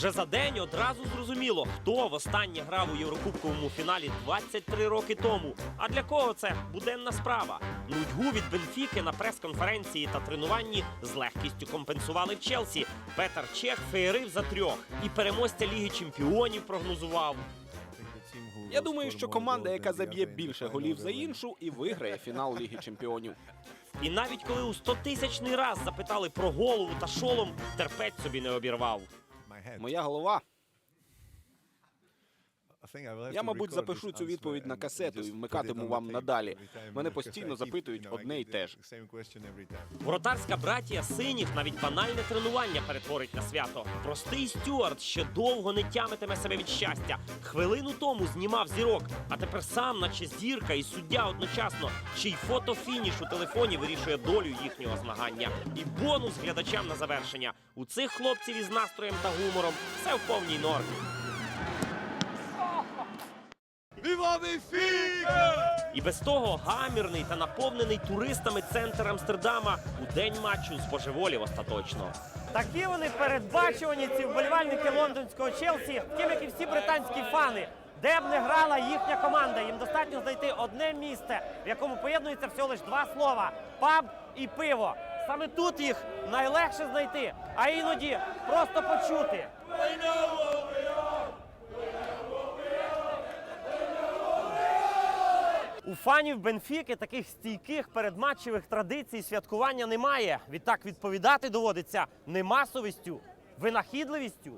Вже за день одразу зрозуміло, хто востаннє грав у Єврокубковому фіналі 23 роки тому. А для кого це буденна справа? Нудьгу від Бенфіки на прес-конференції та тренуванні з легкістю компенсували в Челсі. Петер Чех феєрив за трьох і переможця Ліги Чемпіонів прогнозував. Я думаю, що команда, яка заб'є більше голів за іншу, і виграє фінал Ліги Чемпіонів. І навіть коли у 100-тисячний раз запитали про голову та шолом, терпець собі не обірвав. Моя голова. Я, мабуть, запишу цю відповідь на касету і вмикатиму вам надалі. Мене постійно запитують одне й те ж. Воротарська братія синіх навіть банальне тренування перетворить на свято. Простий стюард ще довго не тямитиме себе від щастя. Хвилину тому знімав зірок, а тепер сам, наче зірка і суддя одночасно, чий фотофініш у телефоні вирішує долю їхнього змагання. І бонус глядачам на завершення. У цих хлопців із настроєм та гумором все в повній нормі. І без того гамірний та наповнений туристами центр Амстердама у день матчу збожеволів остаточно. Такі вони передбачувані ці вболівальники лондонського Челсі, втім, як і всі британські фани. Де б не грала їхня команда, їм достатньо знайти одне місце, в якому поєднується всього лиш два слова паб і пиво. Саме тут їх найлегше знайти, а іноді просто почути. У фанів Бенфіки таких стійких передматчевих традицій святкування немає. Відтак відповідати доводиться не масовістю, винахідливістю.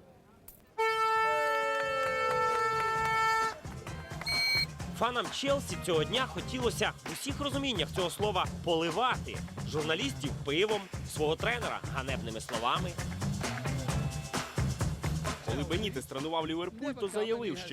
Фанам Челсі цього дня хотілося в усіх розуміннях цього слова поливати журналістів пивом, свого тренера ганебними словами. Коли Бенітес тренував Ліверпуль, то заявив, що